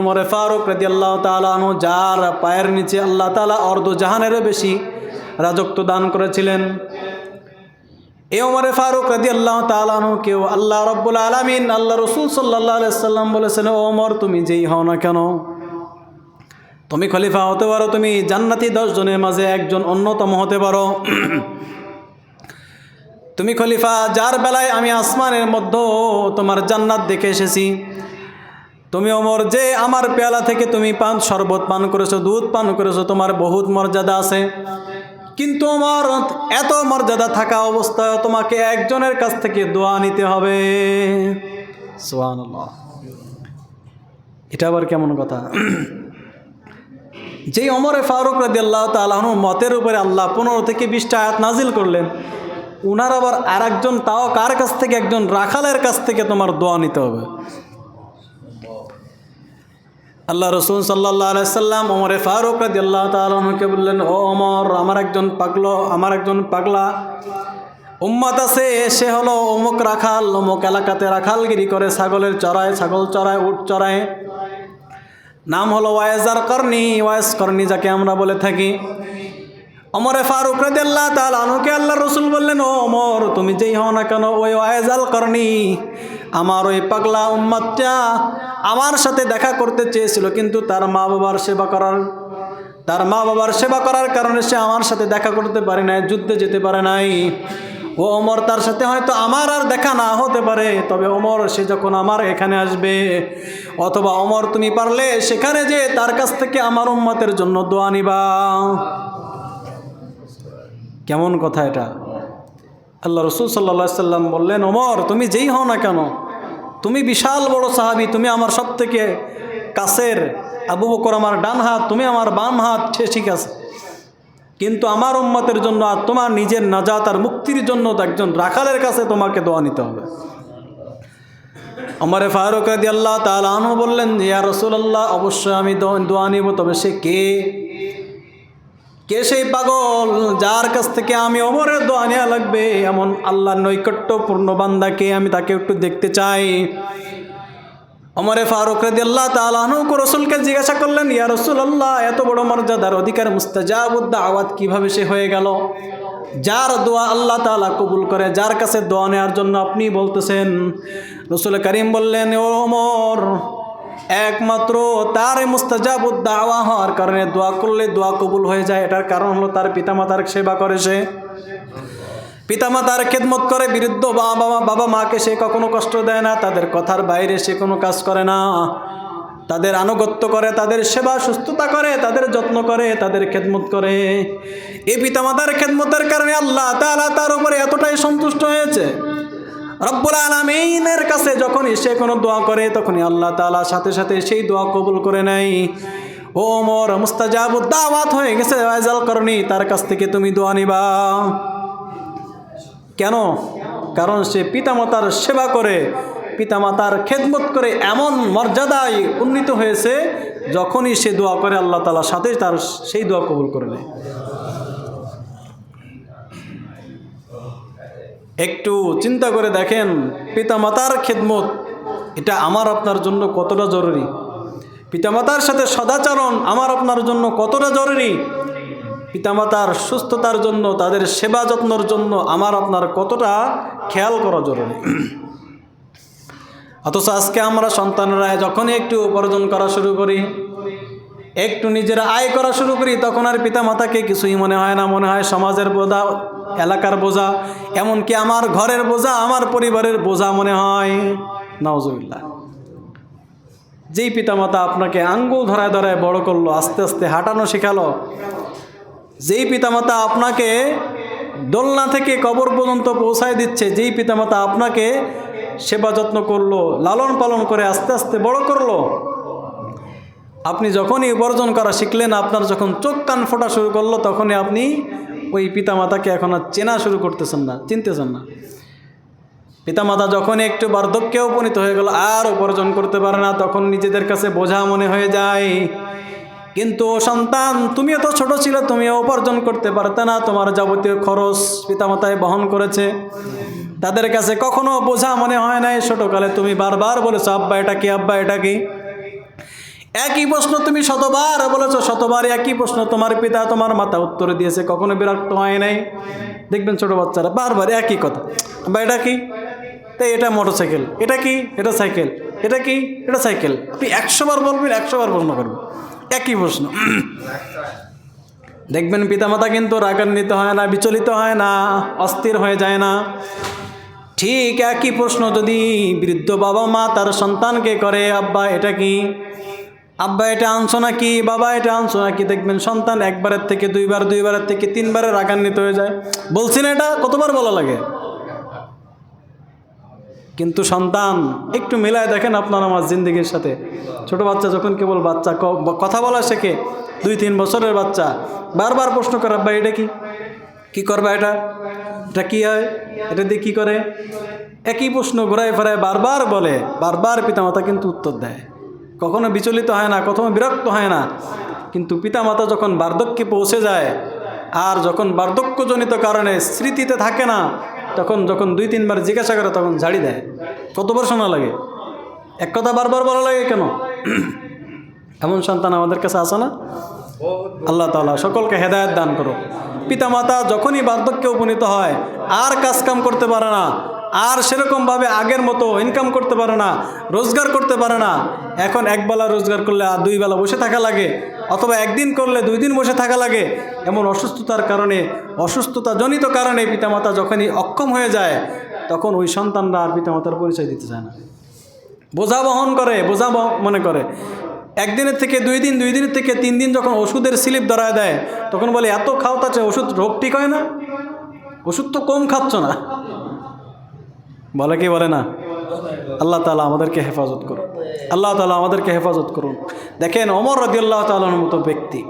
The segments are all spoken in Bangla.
ওমরে ফারুক রাজি আল্লাহ তালানো যার পায়ের নিচে আল্লাহ তালা অর্ধ জাহানেরও বেশি রাজত্ব দান করেছিলেন। এ ওমরে ফারুক রাজি আল্লাহ তালানু কেউ আল্লাহ রব্বুল আলমিন, আল্লাহ রসুল সাল্লাহ সাল্লাম বলেছেন ওমর তুমি যেই হও না কেন? তুমি খলিফা হতে পারো, তুমি জান্নাতি দশ জনের মাঝে একজন অন্যতম হতে পারো। তুমি খলিফা, যার বেলায় আমি আসমানের মধ্যে তোমার জান্নাত দেখে এসেছি। তুমি অমর, যে আমার পেয়ালা থেকে তুমি পান, শরবত পান করেছ, দুধ পান করেছ, তোমার বহুত মর্যাদা আছে। কিন্তু আমার এত মর্যাদা থাকা অবস্থায় তোমাকে একজনের কাছ থেকে দোয়া নিতে হবে। এটা আবার কেমন কথা? যেই অমরে ফারুক রাদি আল্লাহ তালাহন মতের উপরে আল্লাহ পনেরো থেকে বিশটা আয়াত নাজিল করলেন, উনার আবার আর একজন তাও কার কাছ থেকে? একজন রাখালের কাছ থেকে তোমার দোয়া নিতে হবে। আল্লাহ রসুল সাল্লাহ আলাইসাল্লাম ওমরে ফারুক রাদি আল্লাহ তালকে বললেন, ও অমর আমার একজন পাগলো, আমার একজন পাগলা। উম্মাদ আছে, সে হলো অমুক রাখাল, অমুক এলাকাতে রাখালগিরি করে ছাগলের চড়ায়, ছাগল চড়ায়, উট চড়ায়। নাম হলো ওয়াইজার কর্নি ওয়াইস কর্নি যাকে আমরা বলে থাকি। অমরে ফারুক রাদি আল্লাহ তাল আনুকে আল্লাহ রসুল বললেন, ও অমর তুমি যেই হও না কেন, ওই ওয়াইজাল করনি আমার ওই পাগলা উম্মাদটা আমার সাথে দেখা করতে চেয়েছিল, কিন্তু তার মা বাবার সেবা করার, তার মা বাবার সেবা করার কারণে সে আমার সাথে দেখা করতে পারে নাই, যুদ্ধে যেতে পারে নাই। ও অমর তার সাথে হয়তো আমার আর দেখা না হতে পারে, তবে অমর সে যখন আমার এখানে আসবে, অথবা অমর তুমি পারলে সেখানে যে তার কাছ থেকে আমার উম্মতের জন্য দোয়া নিবা। কেমন কথা এটা? আল্লাহ রসুল সাল্লা সাল্লাম বললেন, ওমর, তুমি যেই হও না কেন তুমি বিশাল বড় সাহাবি, তুমি আমার সব থেকে কাছের আবু বকর আমার ডান হাত, তুমি আমার বাম হাত, সে ঠিক আছে। কিন্তু আমার উম্মতের জন্য আর তোমার নিজের নাজাত আর মুক্তির জন্য একজন রাখালের কাছে তোমাকে দোয়া নিতে হবে। আমারে ফারুক রাদি আল্লাহ আনু বললেন, ইয়া রসুল্লাহ অবশ্যই আমি দোয়া নিব। তবে সে কে? কে সেই পাগল যার কাছ থেকে আমি অমরের দোয়া নেওয়া লাগবে? এমন আল্লাহর নৈকট্যপূর্ণ বান্দাকে আমি তাকে একটু দেখতে চাই। অমরে ফারুক রেদি আল্লাহ তালানুক রসুলকে জিজ্ঞাসা করলেন, ইয়া রসুল আল্লাহ এত বড় মর্যাদার অধিকার মুস্তাজাবুদ্দা আওয়াত কীভাবে সে হয়ে গেল? যার দোয়া আল্লাহ তালা কবুল করে, যার কাছে দোয়া নেওয়ার জন্য আপনি বলতেছেন। রসুল করিম বললেন, ও অমর একমাত্র তার মুস্তাজাবুদ্দা আওয়া হওয়ার কারণে দোয়া করলে দোয়া কবুল হয়ে যায়। এটার কারণ হলো তার পিতামাতার সেবা করে সে। পিতামাতার খেদমত করে বিরুদ্ধ বাবা মা বাবা মাকে সে কখনো কষ্ট দেয় না, তাদের কথার বাইরে সে কোনো কাজ করে না। তাদের আনুগত্য করে, তাদের সেবা সুস্থতা করে, তাদের যত্ন করে, তাদের খেদমত করে। এই পিতামাতার খেদমতের কারণে আল্লাহ তাআলা তার উপরে এতটাই সন্তুষ্ট হয়েছে রব্বুল আলমিনের কাছে যখনই সে কোনো দোয়া করে, তখনই আল্লাহ তাআলা সাথে সাথে সেই দোয়া কবুল করে নেয়। ও মোর মুস্তাজাবুদ দাওয়াত হয়ে গেছে ওয়াইজাল করনি, তার কাছ থেকে তুমি দোয়া নিবা। কেন? কারণ সে পিতামাতার সেবা করে, পিতামাতার খেদমত করে এমন মর্যাদায় উন্নীত হয়েছে, যখনই সে দোয়া করে, আল্লাহ তালার সাথে তার সেই দোয়া কবুল করে নেয়। একটু চিন্তা করে দেখেন, পিতামাতার খেদমত, এটা আমার আপনার জন্য কতটা জরুরি? পিতামাতার সাথে সদাচরণ আমার আপনার জন্য কতটা জরুরি? পিতামাতার সুস্থতার জন্য, তাদের সেবা যত্নর জন্য আমার আপনার কতটা খেয়াল করা জরুরি? অথচ আজকে আমরা সন্তানরা, যখনই একটু উপার্জন করা শুরু করি একটু নিজের আয় করা শুরু করি, তখন আর পিতা মাতাকে কিছুই মনে হয় না। মনে হয় সমাজের বোঝা, এলাকার বোঝা, এমনকি আমার ঘরের বোঝা, আমার পরিবারের বোঝা মনে হয়। নওজুবিল্লা যেই পিতামাতা আপনাকে আঙ্গুল ধরায় ধরায় বড় করল, আস্তে আস্তে হাঁটানো শেখালো, যেই পিতামাতা আপনাকে দোলনা থেকে কবর পর্যন্ত পৌঁছায় দিচ্ছে, যেই পিতামাতা আপনাকে সেবা যত্ন করল, লালন পালন করে আস্তে আস্তে বড় করল আপনি যখনই উপার্জন করা শিখলেন, আপনার যখন চোখ কান ফোটা শুরু করল, তখনই আপনি ওই পিতামাতাকে এখন আর চেনা শুরু করতেছেন না, চিনতেছেন না। পিতামাতা যখন একটু বার্ধক্যে উপনীত হয়ে গেল, আর উপার্জন করতে পারে না, তখন নিজেদের কাছে বোঝা মনে হয়ে যায়, কিন্তু সন্তান তুমিও তো ছোট ছিল তুমিও উপার্জন করতে পারতে না, তোমার যাবতীয় খরচ পিতামাতায় বহন করেছে। তাদের কাছে কখনো বোঝা মনে হয় নাই, ছোটকালে তুমি বারবার বলেছ, আব্বা, এটা কি, আব্বা, এটা কি? একই প্রশ্ন তুমি শতবার বলেছ শতবার একই প্রশ্ন তোমার পিতা, তোমার মাতা উত্তর দিয়েছে, কখনো বিরক্ত হয় নাই। দেখবেন ছোট বাচ্চারা বারবার একই কথা। বা এটা কি? তাই এটা মোটর সাইকেল এটা কি? এটা সাইকেল, এটা কি? এটা সাইকেল। আপনি একশো বার বলবেন একশো বার প্রশ্ন করবেন। একই প্রশ্ন। দেখবেন পিতামাতা কিন্তু রাগান্বিত হয় না, বিচলিত হয় না, অস্থির হয়ে যায় না। ঠিক একই প্রশ্ন যদি বৃদ্ধ বাবা মা তার সন্তানকে করে, আব্বা, এটা কি? আব্বা, এটা আনছো নাকি? বাবা, এটা আনছো নাকি? দেখবেন সন্তান একবারের থেকে, দুইবার, দুইবারের থেকে তিনবারে রাগান্বিত হয়ে যায়। বলছি না এটা, কতবার বলা লাগে? কিন্তু সন্তান, একটু মিলায় দেখেন আপনার আমার জিন্দগির সাথে। ছোট বাচ্চা যখন কেবল বাচ্চা কথা বলা শেখে, দুই, তিন বছরের বাচ্চা, বারবার প্রশ্ন করে, আব্বা, এটা কি? কি করবা এটা? এটা কি হয়? এটা দিয়ে কি করে? একই প্রশ্ন ঘুরায় ফেরায় বারবার বলে, বারবার পিতামাতা কিন্তু উত্তর দেয়। কখনো বিচলিত হয় না, কখনো বিরক্ত হয় না। কিন্তু পিতামাতা যখন বার্ধক্যে পৌঁছে যায় আর যখন বার্ধক্যজনিত কারণে স্মৃতিতে থাকে না, তখন যখন দুই, তিনবার জিজ্ঞাসা করে, তখন ঝাড়ি দেয়। কতবার শোনা লাগে? এক কথা বারবার বলা লাগে কেন? এমন সন্তান আমাদের কাছে আসে না? আল্লাহ তাআলা সকলকে হেদায়েত দান করো পিতামাতা যখনই বার্ধক্যে উপনীত হয়, আর কাজ কাম করতে পারে না আর সেরকমভাবে আগের মতো ইনকাম করতে পারে না, রোজগার করতে পারে না। এখন একবেলা রোজগার করলে আর দুই বেলা বসে থাকা লাগে, অথবা একদিন করলে দুই দিন বসে থাকা লাগে, এমন অসুস্থতার কারণে অসুস্থতা জনিত কারণে পিতামাতা যখনই অক্ষম হয়ে যায়, তখন ওই সন্তানরা আর পিতামাতার পরিচয় দিতে চায় না। বোঝা বহন করে, বোঝা মনে করে। একদিনের থেকে দুই দিন, দুই দিনের থেকে তিন দিন যখন ওষুধের স্লিপ ধরায় দেয়, তখন বলে, এত খাও তাছে ওষুধ রোগ ঠিক হয় না? ওষুধ তো কম খাচ্ছ না। বলে কি বলে না? আল্লাহ তালা আমাদেরকে হেফাজত করুন। আল্লাহ তালা আমাদেরকে হেফাজত করুন। দেখেন অমর রদিয়াল্লাহ তালার মতো ব্যক্তি,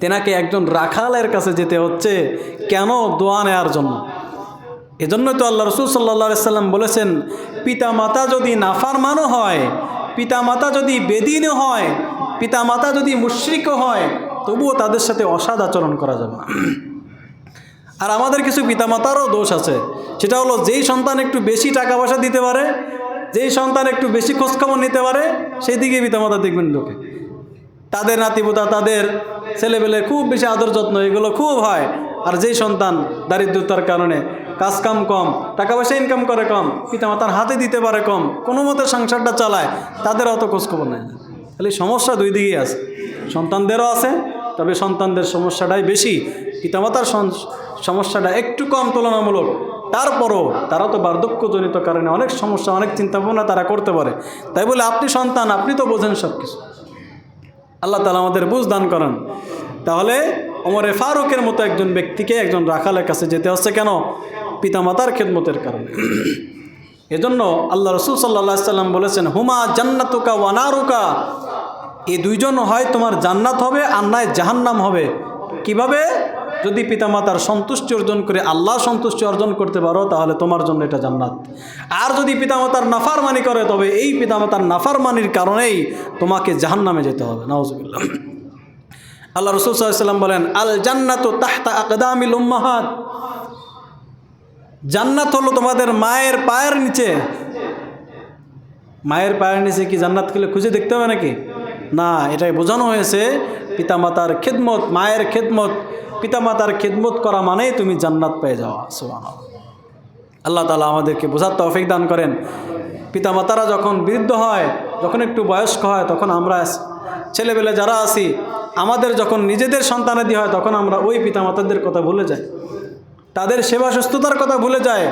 তেনাকে একজন রাখালের কাছে যেতে হচ্ছে কেন দোয়া নেওয়ার জন্য? এজন্যই তো আল্লাহ রসুল সাল্লা সাল্লাম বলেছেন পিতা মাতা যদি নাফারমানও হয় পিতা মাতা যদি বেদিনও হয় পিতা মাতা যদি মুশ্রিকও হয়, তবুও তাদের সাথে অসাদ আচরণ করা যাবে না। আর আমাদের কিছু পিতামাতারও দোষ আছে। সেটা হলো যেই সন্তান একটু বেশি টাকা পয়সা দিতে পারে, যেই সন্তান একটু বেশি খোঁজখবর নিতে পারে সেই দিকে পিতামাতা দেখবেন লোকে। তাদের নাতিপোতা, তাদের ছেলেবেলে খুব বেশি আদর যত্ন, এগুলো খুব হয়। আর যেই সন্তান দারিদ্রতার কারণে কাজ কাম টাকা পয়সা ইনকাম করে কম, পিতামাতার হাতে দিতে পারে কম, কোনো মতে সংসারটা চালায়, তাদের অত খোঁজখবর নেয় না। খালি সমস্যা দুই দিকেই আছে। সন্তানদেরও আছে, তবে সন্তানদের সমস্যাটাই বেশি। পিতামাতার সমস্যাটা একটু কম তুলনামূলক। তারপরও তারা তো বার্ধক্যজনিত কারণে অনেক সমস্যা, অনেক চিন্তাভাবনা তারা করতে পারে। তাই বলে আপনি সন্তান, আপনি তো বোঝেন সব কিছু আল্লাহ তালা আমাদের বুঝ দান করেন। তাহলে অমরে ফারুকের মতো একজন ব্যক্তিকে একজন রাখালের কাছে যেতে হচ্ছে কেন? পিতামাতার খেদমতের কারণে। এজন্য আল্লাহ রসুল সাল্লা সাল্লাম বলেছেন, হুমা জান্নাতুকা ওয়ানারুকা এই দুইজন হয় তোমার জান্নাত হবে আর নয় জাহান্নাম হবে। কীভাবে? যদি পিতামাতার সন্তুষ্টি অর্জন করে আল্লাহ সন্তুষ্টি অর্জন করতে পারো, তাহলে তোমার জন্য এটা জান্নাত। আর যদি পিতামাতার নাফারমানি করে, তবে এই পিতামাতার নাফারমানির কারণেই তোমাকে জাহান্নামে যেতে হবে। নওয়াজবিল্লাহ আল্লাহ রসুল সাল্লাম বলেন আল জান্নাত তাহতা আকদামিল উম্মাহাত। জান্নাত হলো তোমাদের মায়ের পায়ের নিচে। মায়ের পায়ের নিচে কি জান্নাত খেলে খুঁজে দেখতে হবে নাকি? না, এটাই বোঝানো হয়েছে পিতামাতার খেদমত, মায়ের খেদমত। পিতামাতার খেদমত করা মানেই তুমি জান্নাত পেয়ে যাওয়া, সুবহানাল্লাহ। আল্লাহ তালা আমাদেরকে বোঝার তৌফিক দান করেন। পিতামাতারা যখন বৃদ্ধ হয়, যখন একটু বয়স্ক হয়, তখন আমরা ছেলেবেলে যারা আছি, আমাদের যখন নিজেদের সন্তানাদি হয়, তখন আমরা ওই পিতামাতাদের কথা ভুলে যাই। তাদের সেবা সুস্থতার কথা ভুলে যায়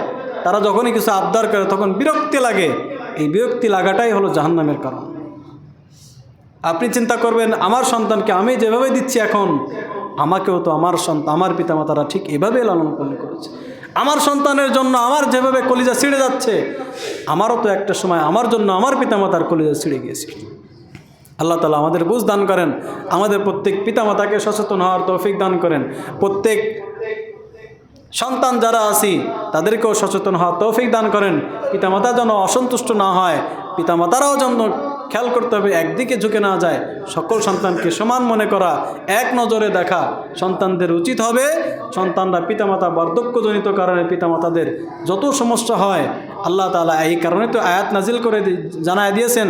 তারা যখনই কিছু আবদার করে, তখন বিরক্তি লাগে। এই বিরক্তি লাগাটাই হলো জাহান্নামের কারণ। আপনি চিন্তা করবেন, আমার সন্তানকে আমি যেভাবে দিচ্ছি এখন আমাকেও তো আমার সন্তান, আমার পিতামাতারা ঠিক এভাবেই লালন পালন করেছে। আমার সন্তানের জন্য আমার যেভাবে কলিজা ছিঁড়ে যাচ্ছে, আমারও তো একটা সময় আমার জন্য আমার পিতামাতার কলিজা ছিঁড়ে গিয়েছিল। আল্লাহ তালা আমাদের বুঝ দান করেন, আমাদের প্রত্যেক পিতামাতাকে সচেতন হওয়ার তৌফিক দান করেন। প্রত্যেক সন্তান যারা আছি, তাদেরকেও সচেতন হওয়ার তৌফিক দান করেন। পিতামাতা যেন অসন্তুষ্ট না হয়, পিতামাতারাও যেন খেয়াল করতে হবে, একদিকে ঝুঁকে না যায়। সকল সন্তানকে সমান মনে করা, এক নজরে দেখা। সন্তানদের উচিত হবে সন্তানরা পিতামাতা বার্ধক্যজনিত কারণে পিতামাতাদের যত সমস্যা হয়, আল্লাহ তালা এই কারণে তো আয়াত নাজিল করে জানায় দিয়েছেন,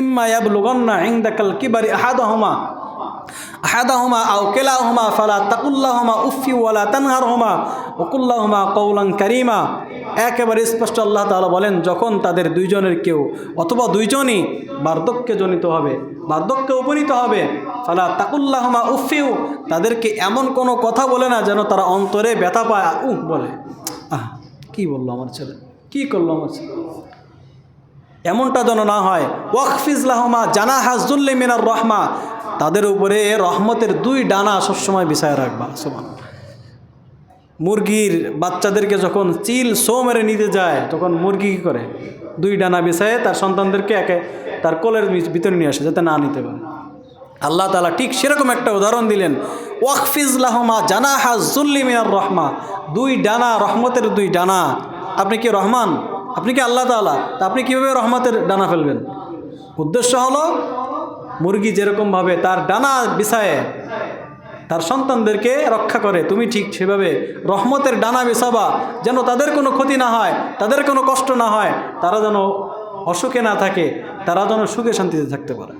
ইম্মা ইয়াবলুগান্না ইনদাকাল কিবারি আহাদাহুমা আহাদাহুমা আও কেলাহুমা ফালা তাকুল্লাহুমা উফি ওয়ালা তানহারহুমা। ওকুল্লাহুমা কৌলাং কারিমা। একেবারে স্পষ্ট আল্লাহ তালা বলেন, যখন তাদের দুইজনের কেউ অথবা দুইজনই বার্ধক্যে জনিত হবে, বার্ধক্যে উপনীত হবে, ফালা তাকুল্লাহুমা উফিউ, তাদেরকে এমন কোনো কথা বলে না যেন তারা অন্তরে ব্যথা পায়। উহ, বলে। আহ, কি বলল আমার ছেলে? কি করল আমার ছেলে? এমনটা যেন না হয়। ওয়াকফিজলাহমা জানা হাজুল্লি মিনার রহমা। তাদের উপরে রহমতের দুই ডানা সবসময় বিছায় রাখবা সমান মুরগির বাচ্চাদেরকে যখন চিল সো মেরে নিতে যায়, তখন মুরগি কী করে? দুই ডানা বিছায় তার সন্তানদেরকে একে তার কোলের ভিতরে নিয়ে আসে, যাতে না নিতে পারে। আল্লাহ তালা ঠিক সেরকম একটা উদাহরণ দিলেন ওয়াকফিজলাহমা জানা হাজুল্লি মিনার রহমা। দুই ডানা, রহমতের দুই ডানা। আপনি কি রহমান? আপনি কি আল্লাহ তালা তা আপনি কীভাবে রহমতের ডানা ফেলবেন? উদ্দেশ্য হলো, মুরগি যেরকমভাবে তার ডানা বিছায়ে তার সন্তানদেরকে রক্ষা করে। তুমি ঠিক সেভাবে রহমতের ডানা বিছাবা যেন তাদের কোনো ক্ষতি না হয়, তাদের কোনো কষ্ট না হয়, তারা যেন অসুখে না থাকে, তারা যেন সুখে শান্তিতে থাকতে পারে।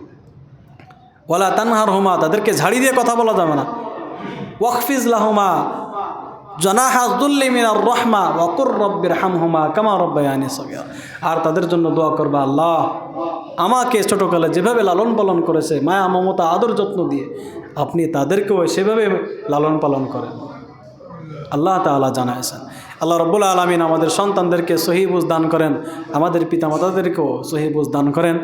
ওয়ালা তানহার হোমা তাদেরকে ঝাড়ি দিয়ে কথা বলা যাবে না। ওয়াকফিজ লাহমা জনাহাজুল্লি মিনার রহমা ওয়াকুর রব্বির হাম হুমা কামা রব্বায়ানি সগিয়া আর তাদের জন্য দোয়া করবা, আল্লাহ আমাকে ছোটোকালে যেভাবে লালন পালন করেছে, মায়া, মমতা, আদর, যত্ন দিয়ে আপনি তাদেরকেও সেভাবে লালন পালন করেন। আল্লাহ তালা জানাইছেন, আল্লাহ রব্বুল আলমিন আমাদের সন্তানদেরকে সহিবুজ দান করেন, আমাদের পিতামাতাদেরকেও সহিবুজ দান করেন।